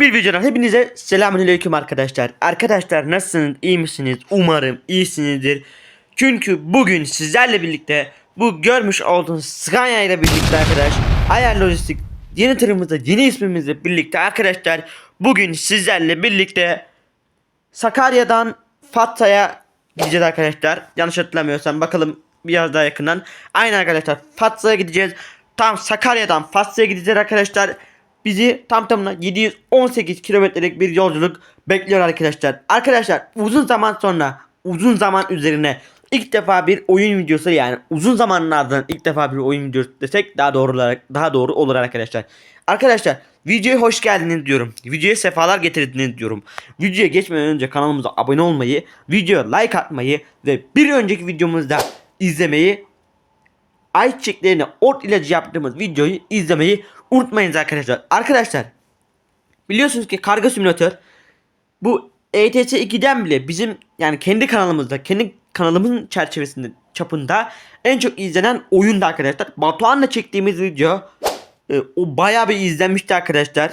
Bir videodan hepinize selamünaleyküm arkadaşlar. Arkadaşlar nasılsınız? İyi misiniz? Umarım iyisinizdir. Çünkü bugün sizlerle birlikte bu görmüş olduğunuz Scania ile birlikte arkadaş Ayar Lojistik yeni tırımızda yeni ismimizle birlikte arkadaşlar bugün sizlerle birlikte Sakarya'dan Fatsa'ya gideceğiz arkadaşlar. Yanlış hatırlamıyorsam bakalım biraz daha yakından. Aynen arkadaşlar Fatsa'ya gideceğiz. Tam Sakarya'dan Fatsa'ya gideceğiz arkadaşlar. Bizi tam tamına 718 kilometrelik bir yolculuk bekliyor arkadaşlar. Arkadaşlar uzun zaman sonra uzun zaman üzerine ilk defa bir oyun videosu yani uzun zamanlardan ilk defa bir oyun videosu desek daha doğru olarak daha doğru olur arkadaşlar. Arkadaşlar videoya hoş geldiniz diyorum. Videoya sefalar getirdiniz diyorum. Videoya geçmeden önce kanalımıza abone olmayı, videoya like atmayı ve bir önceki videomuzda izlemeyi ayçiçeklerine ot ilacı yaptığımız videoyu izlemeyi unutmayınız arkadaşlar. Arkadaşlar biliyorsunuz ki karga simülatör bu ETS 2'den bile bizim yani kendi kanalımızda kendi kanalımızın çerçevesinde çapında en çok izlenen oyundu arkadaşlar. Batuhan'la çektiğimiz video e, o bayağı bir izlenmişti arkadaşlar.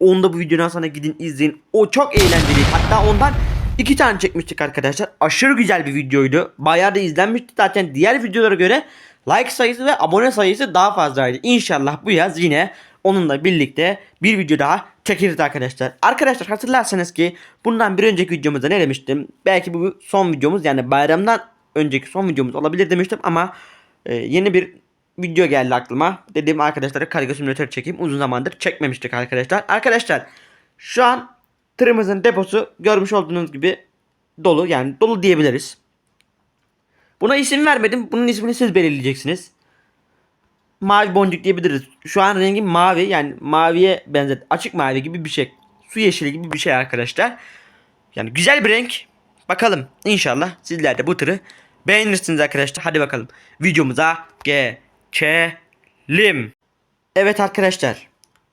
Onu da bu videodan sonra gidin izleyin. O çok eğlenceli. Hatta ondan iki tane çekmiştik arkadaşlar. Aşırı güzel bir videoydu. Bayağı da izlenmişti. Zaten diğer videolara göre like sayısı ve abone sayısı daha fazlaydı. İnşallah bu yaz yine onunla birlikte bir video daha çekeriz arkadaşlar. Arkadaşlar hatırlarsanız ki bundan bir önceki videomuzda ne demiştim? Belki bu son videomuz yani bayramdan önceki son videomuz olabilir demiştim ama e, yeni bir video geldi aklıma. Dedim arkadaşlara kargo simülatör çekeyim. Uzun zamandır çekmemiştik arkadaşlar. Arkadaşlar şu an tırımızın deposu görmüş olduğunuz gibi dolu yani dolu diyebiliriz. Buna isim vermedim. Bunun ismini siz belirleyeceksiniz. Mavi boncuk diyebiliriz. Şu an rengi mavi yani maviye benzet açık mavi gibi bir şey. Su yeşili gibi bir şey arkadaşlar. Yani güzel bir renk. Bakalım inşallah sizler de bu tırı beğenirsiniz arkadaşlar. Hadi bakalım videomuza geçelim. Evet arkadaşlar.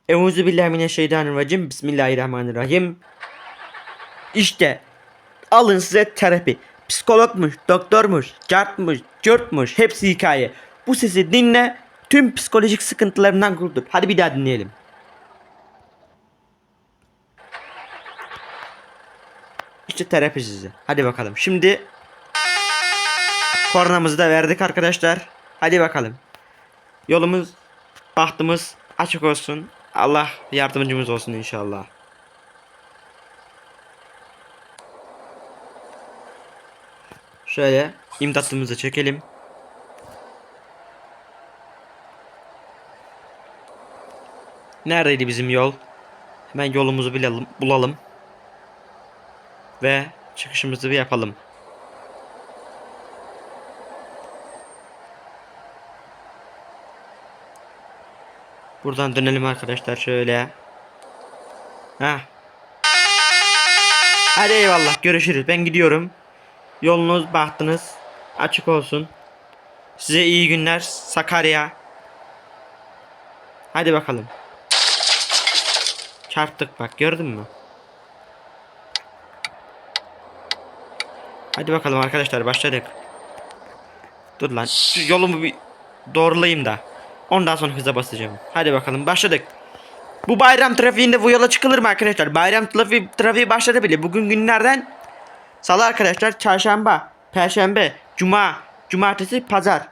Euzu billahi mineşşeytanirracim. Bismillahirrahmanirrahim. İşte alın size terapi. Psikologmuş, doktormuş, cartmuş, cürtmuş hepsi hikaye. Bu sesi dinle tüm psikolojik sıkıntılarından kurtul. Hadi bir daha dinleyelim. İşte terapi sizi. Hadi bakalım. Şimdi kornamızı da verdik arkadaşlar. Hadi bakalım. Yolumuz, bahtımız açık olsun. Allah yardımcımız olsun inşallah. Şöyle imdatımızı çekelim. Neredeydi bizim yol? Hemen yolumuzu bilelim, bulalım. Ve çıkışımızı bir yapalım. Buradan dönelim arkadaşlar şöyle. Ha. Hadi eyvallah görüşürüz. Ben gidiyorum. Yolunuz bahtınız açık olsun. Size iyi günler Sakarya. Hadi bakalım. Çarptık bak gördün mü? Hadi bakalım arkadaşlar başladık. Dur lan yolumu bir doğrulayayım da. Ondan sonra hıza basacağım. Hadi bakalım başladık. Bu bayram trafiğinde bu yola çıkılır mı arkadaşlar? Bayram trafiği, trafiği başladı bile. Bugün günlerden Salı arkadaşlar çarşamba, perşembe, cuma, cumartesi, pazar.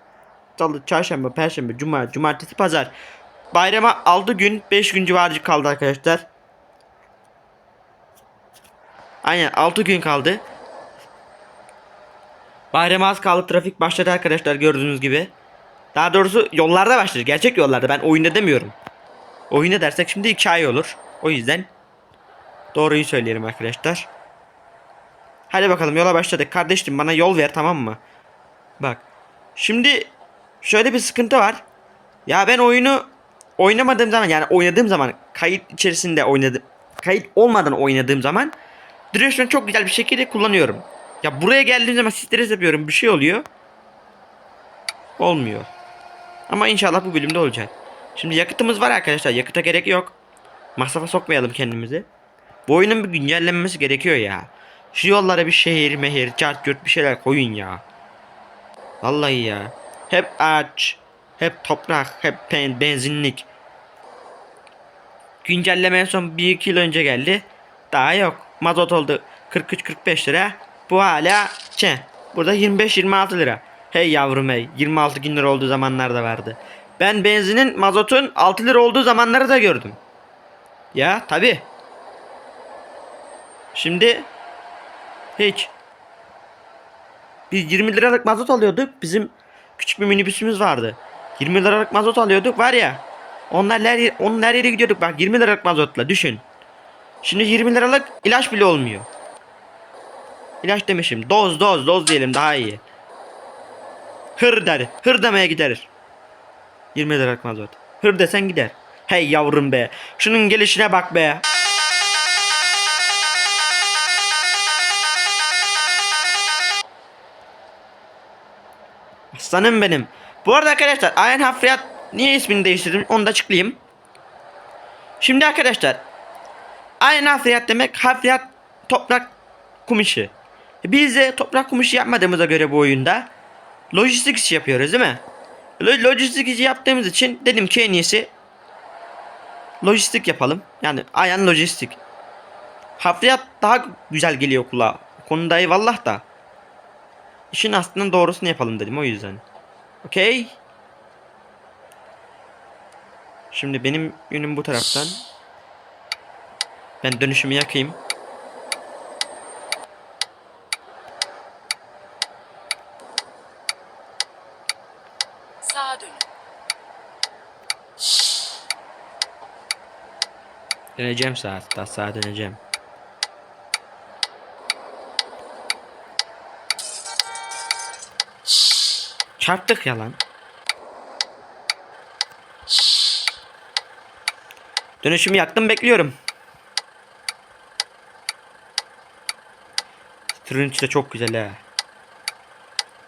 Salı, çarşamba, perşembe, cuma, cumartesi, pazar. Bayrama 6 gün, 5 gün civarı kaldı arkadaşlar. Aynen 6 gün kaldı. Bayrama az kaldı. Trafik başladı arkadaşlar gördüğünüz gibi. Daha doğrusu yollarda başladı. Gerçek yollarda. Ben oyunda demiyorum. Oyunda dersek şimdi 2 ay olur. O yüzden doğruyu söyleyelim arkadaşlar. Hadi bakalım yola başladık. Kardeşim bana yol ver tamam mı? Bak. Şimdi şöyle bir sıkıntı var. Ya ben oyunu oynamadığım zaman yani oynadığım zaman kayıt içerisinde oynadım. Kayıt olmadan oynadığım zaman direksiyonu çok güzel bir şekilde kullanıyorum. Ya buraya geldiğim zaman stres yapıyorum. Bir şey oluyor. Olmuyor. Ama inşallah bu bölümde olacak. Şimdi yakıtımız var arkadaşlar. Yakıta gerek yok. Masrafa sokmayalım kendimizi. Bu oyunun bir güncellenmesi gerekiyor ya. Şu yollara bir şehir mehir, çart gürt bir şeyler koyun ya. Vallahi ya. Hep ağaç, hep toprak, hep pen, benzinlik. Güncelleme en son 1-2 yıl önce geldi. Daha yok. Mazot oldu 43-45 lira. Bu hala çe. Burada 25-26 lira. Hey yavrum hey. 26 gün lira olduğu zamanlar da vardı. Ben benzinin mazotun 6 lira olduğu zamanları da gördüm. Ya tabi. Şimdi hiç. Biz 20 liralık mazot alıyorduk. Bizim küçük bir minibüsümüz vardı. 20 liralık mazot alıyorduk var ya. Onlar her, onun her yere gidiyorduk bak 20 liralık mazotla düşün. Şimdi 20 liralık ilaç bile olmuyor. İlaç demişim. Doz doz doz diyelim daha iyi. Hır der. Hır demeye gider. 20 liralık mazot. Hır desen gider. Hey yavrum be. Şunun gelişine bak be. Aslanım benim. Bu arada arkadaşlar Ayhan Hafriyat niye ismini değiştirdim onu da açıklayayım. Şimdi arkadaşlar Ayhan Hafriyat demek hafriyat toprak kum işi. Biz de toprak kum işi yapmadığımıza göre bu oyunda lojistik işi yapıyoruz değil mi? Lo- lojistik işi yaptığımız için dedim ki en iyisi lojistik yapalım. Yani Ayhan lojistik. Hafriyat daha güzel geliyor kulağa. O konuda eyvallah da. İşin aslında doğrusunu yapalım dedim o yüzden. Okey. Şimdi benim yönüm bu taraftan. Ben dönüşümü yakayım. Sağa dönün. Döneceğim saat. Daha sağa döneceğim. Çarptık ya. Dönüşümü yaktım bekliyorum. Turunç da çok güzel ha.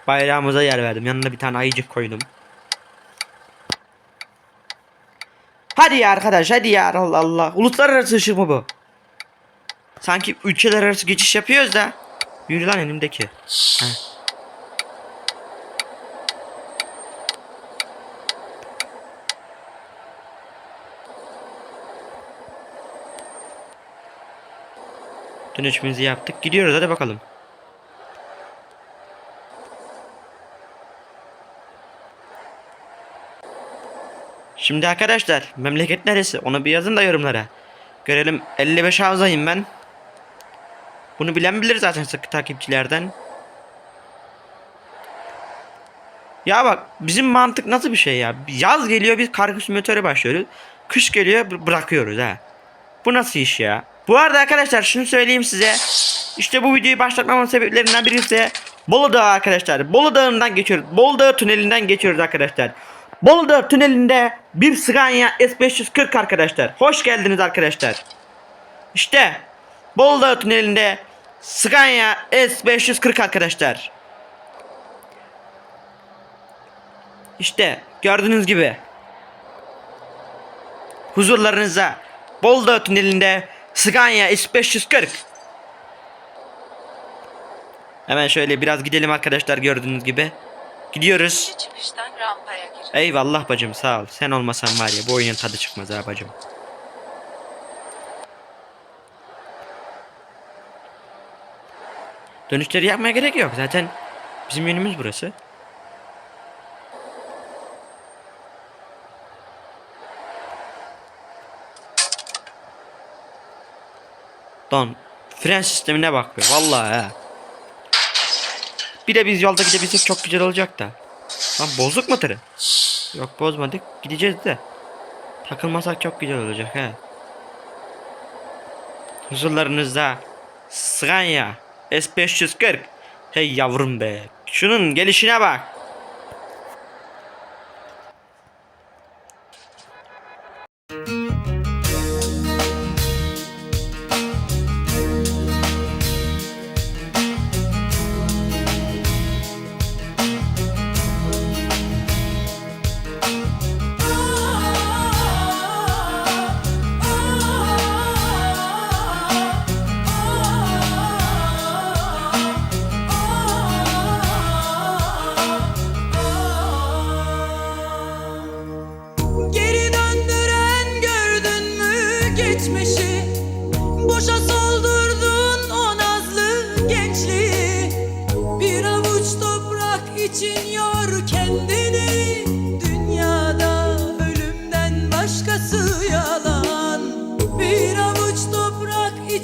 Bayrağımıza yer verdim. Yanına bir tane ayıcık koydum. Hadi ya arkadaş hadi ya Allah Allah. Uluslararası ışık mı bu? Sanki ülkeler arası geçiş yapıyoruz da. Yürü lan elimdeki. Heh. Dönüşümüzü yaptık. Gidiyoruz hadi bakalım. Şimdi arkadaşlar memleket neresi? Onu bir yazın da yorumlara. Görelim 55 havzayım ben. Bunu bilen bilir zaten sıkı takipçilerden. Ya bak bizim mantık nasıl bir şey ya? Yaz geliyor biz kargo simülatöre başlıyoruz. Kış geliyor bı- bırakıyoruz ha. Bu nasıl iş ya? Bu arada arkadaşlar şunu söyleyeyim size. İşte bu videoyu başlatmamın sebeplerinden birisi Bolu Dağı arkadaşlar. Bolu Dağı'ndan geçiyoruz. Bolu Dağı tünelinden geçiyoruz arkadaşlar. Bolu Dağı tünelinde bir Scania S540 arkadaşlar. Hoş geldiniz arkadaşlar. İşte Bolu Dağı tünelinde Scania S540 arkadaşlar. İşte gördüğünüz gibi huzurlarınıza Bolu Dağı tünelinde Scania S540 Hemen şöyle biraz gidelim arkadaşlar gördüğünüz gibi. Gidiyoruz. Eyvallah bacım sağ ol. Sen olmasan var ya bu oyunun tadı çıkmaz ha bacım. Dönüşleri yapmaya gerek yok. Zaten bizim yönümüz burası. Don fren sistemine bak be vallahi ha. Bir de biz yolda gidebilsek çok güzel olacak da. Lan bozduk mu tırı? Yok bozmadık. Gideceğiz de. Takılmasak çok güzel olacak ha. Huzurlarınızda Scania S540. Hey yavrum be. Şunun gelişine bak.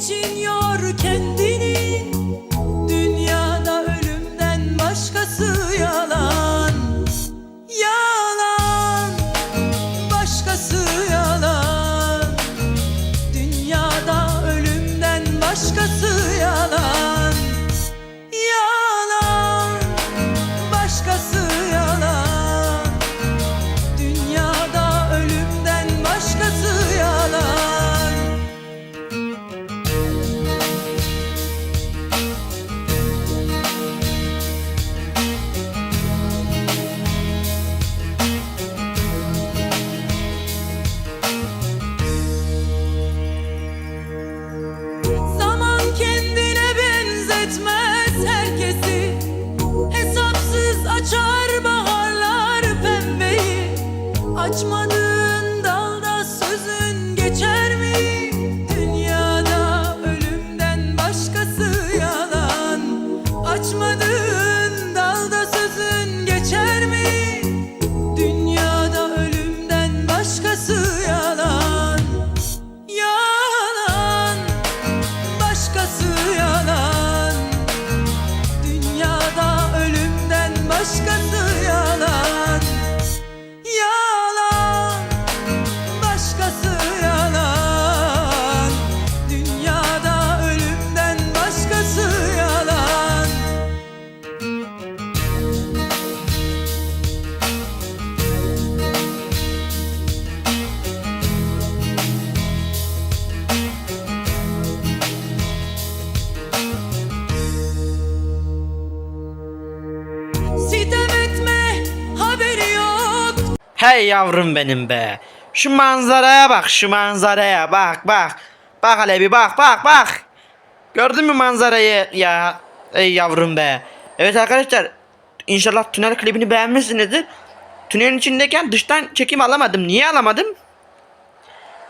Toprak yavrum benim be. Şu manzaraya bak şu manzaraya bak bak. Bak hele bir bak bak bak. Gördün mü manzarayı ya? Ey yavrum be. Evet arkadaşlar. İnşallah tünel klibini beğenmişsinizdir. Tünelin içindeyken dıştan çekim alamadım. Niye alamadım?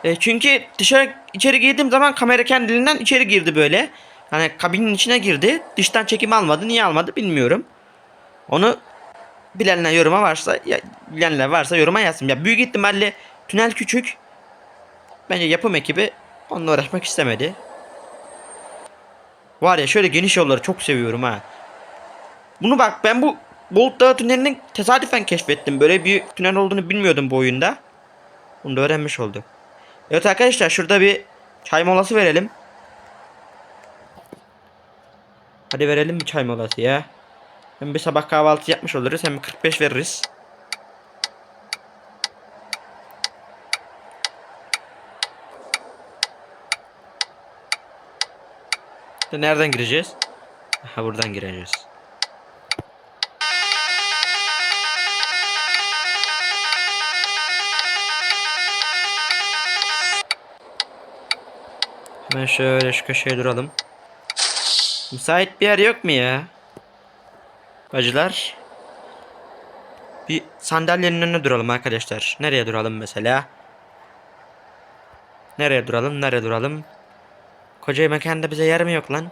E, çünkü dışarı içeri girdiğim zaman kamera kendiliğinden içeri girdi böyle. Hani kabinin içine girdi. Dıştan çekim almadı. Niye almadı bilmiyorum. Onu bilenler yoruma varsa ya, bilenler varsa yoruma yazsın. Ya büyük ihtimalle tünel küçük. Bence yapım ekibi onunla uğraşmak istemedi. Var ya şöyle geniş yolları çok seviyorum ha. Bunu bak ben bu Bolt Dağı tünelini tesadüfen keşfettim. Böyle bir tünel olduğunu bilmiyordum bu oyunda. Bunu da öğrenmiş oldum. Evet arkadaşlar şurada bir çay molası verelim. Hadi verelim bir çay molası ya. Hem bir sabah kahvaltı yapmış oluruz hem 45 veririz. De nereden gireceğiz? Ha buradan gireceğiz. Hemen şöyle şu köşeye duralım. Müsait bir yer yok mu ya? Bacılar. Bir sandalyenin önüne duralım arkadaşlar. Nereye duralım mesela? Nereye duralım? Nereye duralım? Koca mekanda bize yer mi yok lan?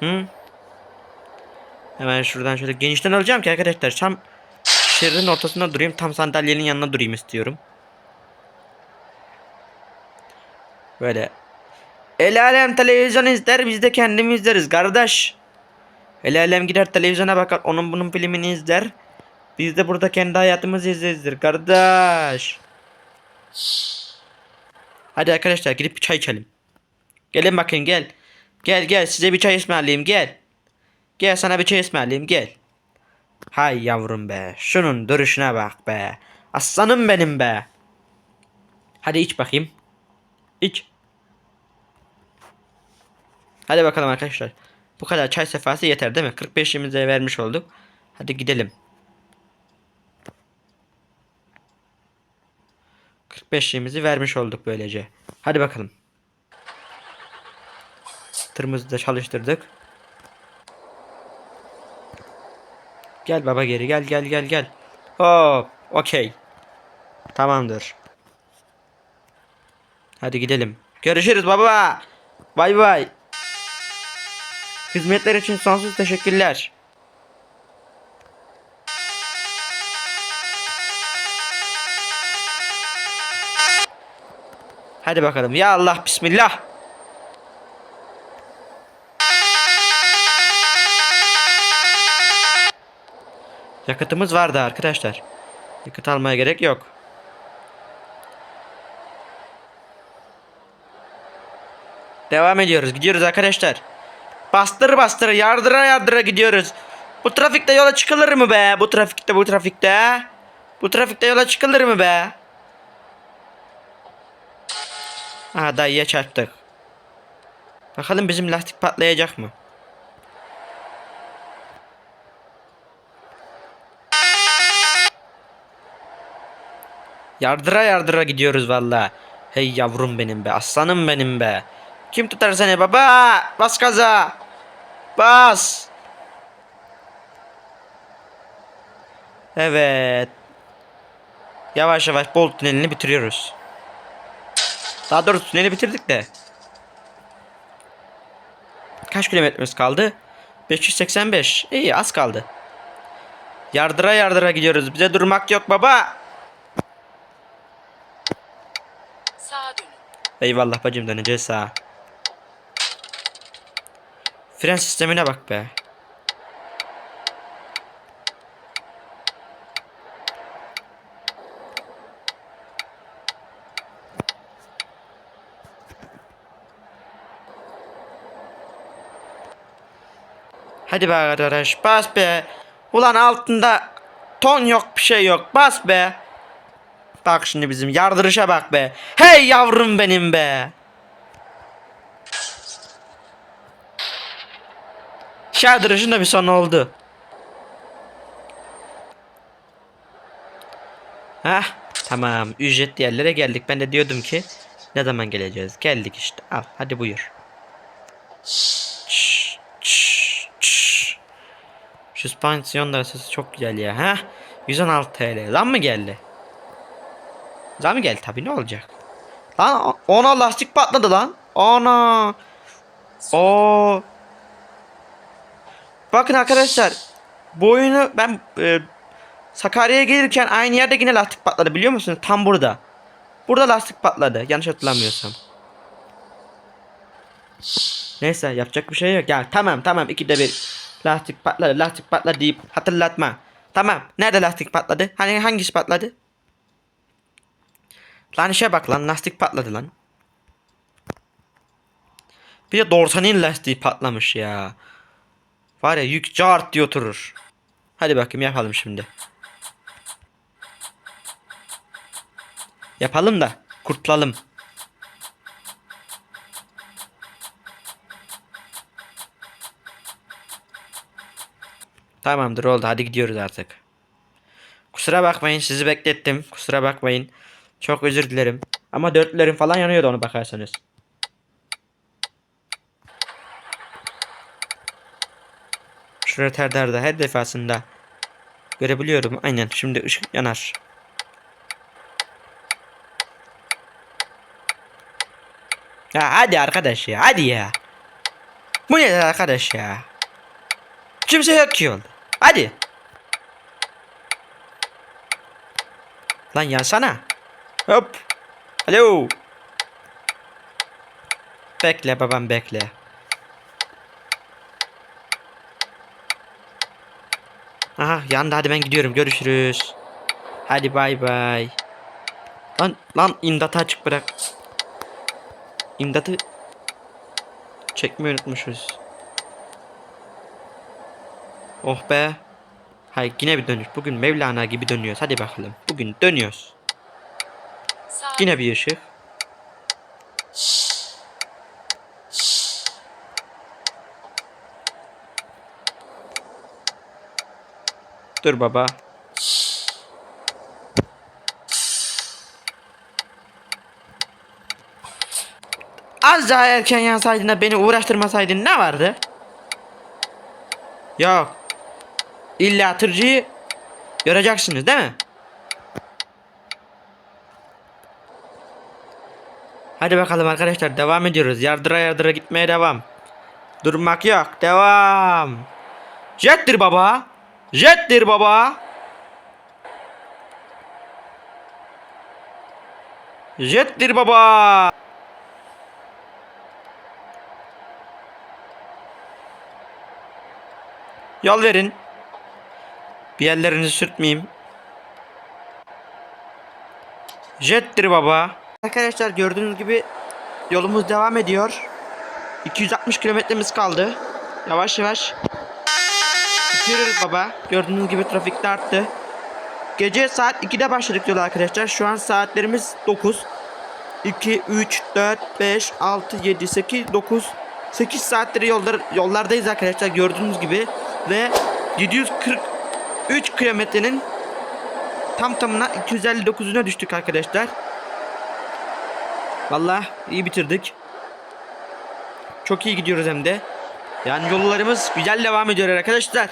Hı? Hemen şuradan şöyle genişten alacağım ki arkadaşlar. Tam şehrin ortasında durayım. Tam sandalyenin yanına durayım istiyorum. Böyle. El alem televizyon izler biz de kendimiz izleriz kardeş. El alem gider televizyona bakar onun bunun filmini izler. Biz de burada kendi hayatımızı izleriz kardeş. Hadi arkadaşlar gidip bir çay içelim. Gelin bakın gel. Gel gel size bir çay ısmarlayayım gel. Gel sana bir çay ısmarlayayım gel. Hay yavrum be. Şunun duruşuna bak be. Aslanım benim be. Hadi iç bakayım. İç. Hadi bakalım arkadaşlar. Bu kadar çay sefası yeter değil mi? 45'imize vermiş olduk. Hadi gidelim. 45'imizi vermiş olduk böylece. Hadi bakalım. Tırımızı da çalıştırdık. Gel baba geri gel gel gel gel. Hop okey. Tamamdır. Hadi gidelim. Görüşürüz baba. Bay bay. Hizmetler için sonsuz teşekkürler. Hadi bakalım. Ya Allah bismillah. Yakıtımız vardı arkadaşlar. Yakıt almaya gerek yok. Devam ediyoruz. Gidiyoruz arkadaşlar. Bastır bastır yardıra yardıra gidiyoruz. Bu trafikte yola çıkılır mı be? Bu trafikte bu trafikte. Bu trafikte yola çıkılır mı be? Aha dayıya çarptık. Bakalım bizim lastik patlayacak mı? Yardıra yardıra gidiyoruz valla. Hey yavrum benim be, aslanım benim be. Kim tutar seni baba? Bas gaza. Bas. Evet. Yavaş yavaş Bolt tünelini bitiriyoruz. Daha doğrusu tüneli bitirdik de. Kaç kilometremiz kaldı? 585. İyi az kaldı. Yardıra yardıra gidiyoruz. Bize durmak yok baba. Sağa dönün. Eyvallah bacım döneceğiz sağa. Fren sistemine bak be. Hadi be arkadaş bas be. Ulan altında ton yok bir şey yok bas be. Bak şimdi bizim yardırışa bak be. Hey yavrum benim be. Yardırışın da bir son oldu. Hah tamam ücretli yerlere geldik. Ben de diyordum ki ne zaman geleceğiz? Geldik işte. Al hadi buyur. Pansiyon da sesi çok güzel ya. Ha? 116 TL. Lan mı geldi? Zam mı geldi tabii ne olacak? Lan ona lastik patladı lan. Ana. O. Bakın arkadaşlar. Bu oyunu ben e, Sakarya'ya gelirken aynı yerde yine lastik patladı biliyor musunuz? Tam burada. Burada lastik patladı. Yanlış hatırlamıyorsam. Neyse yapacak bir şey yok. Ya tamam tamam ikide bir lastik patladı lastik patladı deyip hatırlatma. Tamam. Nerede lastik patladı? Hani hangisi patladı? Lan işe bak lan lastik patladı lan. Bir de dorsanın lastiği patlamış ya. Var ya yük cart diye oturur. Hadi bakayım yapalım şimdi. Yapalım da kurtulalım. Tamamdır oldu hadi gidiyoruz artık. Kusura bakmayın sizi beklettim. Kusura bakmayın. Çok özür dilerim. Ama dörtlerim falan yanıyordu onu bakarsanız. Şu retarderde her defasında görebiliyorum. Aynen şimdi ışık yanar. Ya hadi arkadaş ya hadi ya. Bu ne arkadaş ya. Kimse yok ki yolda. Hadi. Lan yansana. Hop. Alo. Bekle babam bekle. Aha yandı hadi ben gidiyorum görüşürüz. Hadi bay bay. Lan lan imdatı açık bırak. İmdatı çekmeyi unutmuşuz. Oh be. Hay yine bir dönüş. Bugün Mevlana gibi dönüyoruz. Hadi bakalım. Bugün dönüyoruz. Yine bir ışık. Dur baba. Az daha erken yansaydın da beni uğraştırmasaydın ne vardı? Yok. İlla tırcıyı göreceksin değil mi? Hadi bakalım arkadaşlar devam ediyoruz. Yardıra yardıra gitmeye devam. Durmak yok. Devam. Jettir baba. Jettir baba. Jettir baba. Yol verin. Bir yerlerinizi sürtmeyeyim. Jettir baba. Arkadaşlar gördüğünüz gibi yolumuz devam ediyor. 260 kilometremiz kaldı. Yavaş yavaş. Bitiyoruz baba. Gördüğünüz gibi trafikte arttı. Gece saat 2'de başladık yola arkadaşlar. Şu an saatlerimiz 9. 2, 3, 4, 5, 6, 7, 8, 9. 8 saattir yollar, yollardayız arkadaşlar gördüğünüz gibi. Ve 743 kilometrenin tam tamına 259'una düştük arkadaşlar. Vallahi iyi bitirdik. Çok iyi gidiyoruz hem de. Yani yollarımız güzel devam ediyor arkadaşlar.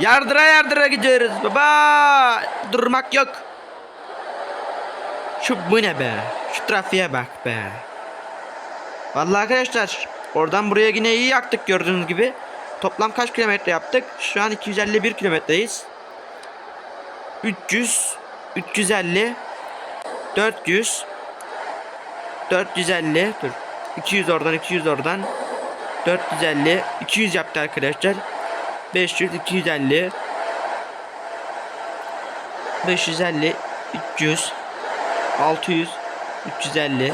Yardıra yardıra gidiyoruz baba. Durmak yok. Şu bu ne be? Şu trafiğe bak be. Vallahi arkadaşlar oradan buraya yine iyi yaktık gördüğünüz gibi. Toplam kaç kilometre yaptık? Şu an 251 kilometreyiz. 300 350 400 450 dur 200 oradan 200 oradan 450 200 yaptı arkadaşlar 500 250 550 300 600 350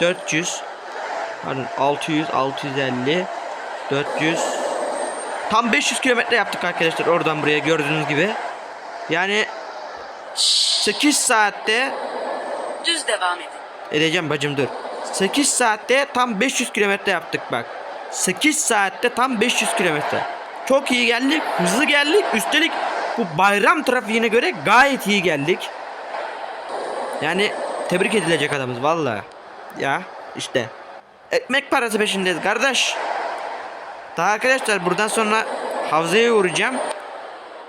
400 pardon 600 650 400 tam 500 kilometre yaptık arkadaşlar oradan buraya gördüğünüz gibi yani 8 saatte Düz devam edin. Edeceğim bacım dur. 8 saatte tam 500 kilometre yaptık bak. 8 saatte tam 500 kilometre. Çok iyi geldik, hızlı geldik. Üstelik bu bayram trafiğine göre gayet iyi geldik. Yani tebrik edilecek adamız valla. Ya işte. Ekmek parası peşindeyiz kardeş. Daha arkadaşlar buradan sonra havzaya uğrayacağım.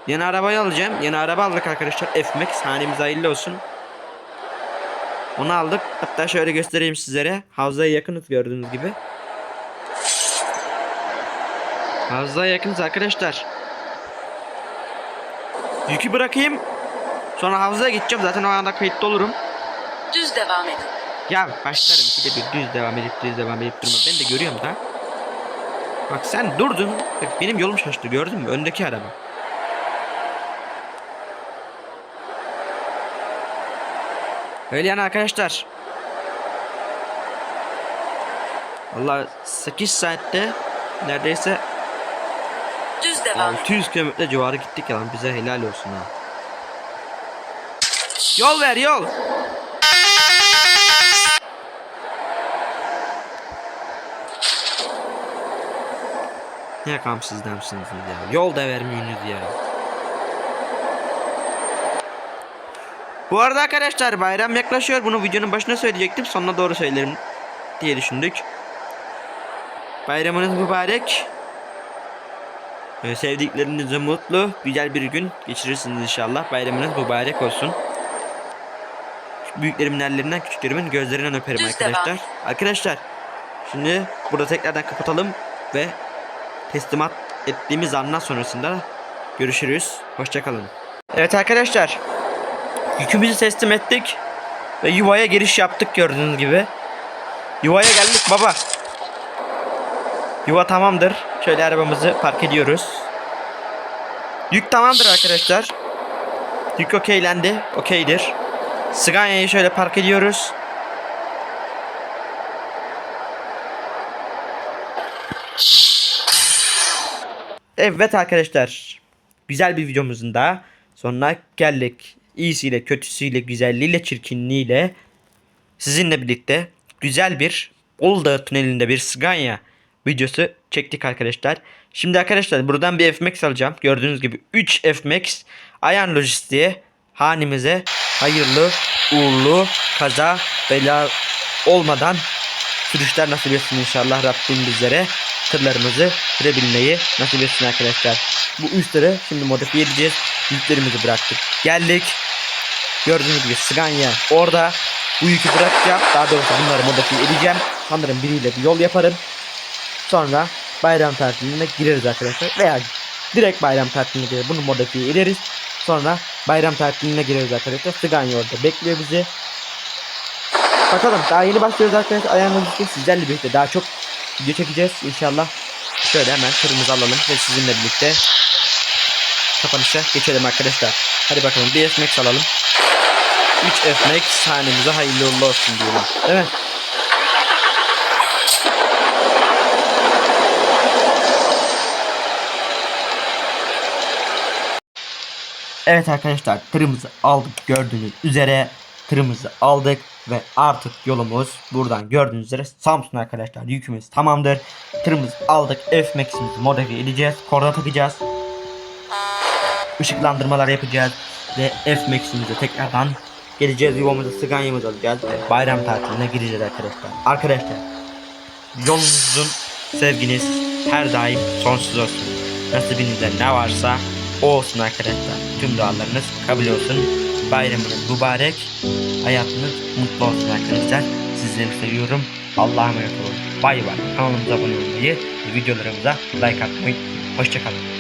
Yeni arabayı alacağım. Yeni araba aldık arkadaşlar. F-Max. Hanemiz hayırlı olsun. Onu aldık. Hatta şöyle göstereyim sizlere. Havzaya yakınız gördüğünüz gibi. Havzaya yakınız arkadaşlar. Yükü bırakayım. Sonra havzaya gideceğim. Zaten o anda kayıtlı olurum. Düz devam edin. Ya başlarım ikide bir düz devam edip düz devam edip durma. Ben de görüyorum da. Bak sen durdun. Bak benim yolum şaştı gördün mü? Öndeki araba. Öyle yani arkadaşlar. Allah 8 saatte neredeyse devam edin. 600 kilometre civarı gittik ya lan bize helal olsun ha. Yol ver yol. Ne kamsız demsiniz ya. Yol da vermiyorsunuz ya. Bu arada arkadaşlar bayram yaklaşıyor. Bunu videonun başına söyleyecektim. Sonuna doğru söylerim diye düşündük. Bayramınız mübarek. Ee, Sevdiklerinizle mutlu, güzel bir gün geçirirsiniz inşallah. Bayramınız mübarek olsun. Büyüklerimin ellerinden, küçüklerimin gözlerinden öperim Düz arkadaşlar. devam. Arkadaşlar, şimdi burada tekrardan kapatalım ve teslimat ettiğimiz andan sonrasında görüşürüz. Hoşçakalın. Evet arkadaşlar, yükümüzü teslim ettik ve yuvaya giriş yaptık gördüğünüz gibi. Yuvaya geldik baba. Yuva tamamdır. Şöyle arabamızı park ediyoruz. Yük tamamdır arkadaşlar. Yük okeylendi. Okeydir. Scania'yı şöyle park ediyoruz. Evet arkadaşlar. Güzel bir videomuzun da sonuna geldik. İyisiyle, kötüsüyle, güzelliğiyle, çirkinliğiyle sizinle birlikte güzel bir Uludağ tünelinde bir Scania videosu çektik arkadaşlar. Şimdi arkadaşlar buradan bir F-Max alacağım. Gördüğünüz gibi 3 F-Max Ayan Lojistik'e hanemize hayırlı, uğurlu, kaza, bela olmadan sürüşler nasip etsin inşallah Rabbim bizlere tırlarımızı sürebilmeyi nasip etsin arkadaşlar. Bu üstleri şimdi modifiye edeceğiz. Yüklerimizi bıraktık. Geldik. Gördüğünüz gibi Scania orada. Bu yükü bırakacağım. Daha doğrusu bunları modifiye edeceğim. Sanırım biriyle bir yol yaparım. Sonra bayram tatiline gireriz arkadaşlar. Veya direkt bayram tatiline girer. Bunu modifiye ederiz. Sonra bayram tatiline gireriz arkadaşlar. Scania orada bekliyor bizi. Bakalım daha yeni başlıyoruz arkadaşlar. Ayağımız için sizlerle birlikte daha çok video çekeceğiz inşallah. Şöyle hemen kırmızı alalım ve sizinle birlikte kapanışa geçelim arkadaşlar. Hadi bakalım bir esmek alalım. 3 esmek sahnemize hayırlı olsun diyelim. Değil Evet arkadaşlar tırımızı aldık gördüğünüz üzere tırımızı aldık ve artık yolumuz buradan gördüğünüz üzere Samsun arkadaşlar yükümüz tamamdır. Tırımızı aldık F-Max'imizi modifiye edeceğiz korna takacağız. Işıklandırmalar yapacağız ve F-Max'imize tekrardan geleceğiz yuvamıza sıganyamızı alacağız ve bayram tatiline gireceğiz arkadaşlar. Arkadaşlar yolunuzun sevginiz her daim sonsuz olsun. Nasibinizde ne varsa o olsun arkadaşlar. Tüm dualarınız kabul olsun. Bayramınız mübarek. Hayatınız mutlu olsun arkadaşlar. Sizleri seviyorum. Allah'a emanet olun. Bay bay. Kanalımıza abone olmayı videolarımıza like atmayı. Hoşçakalın.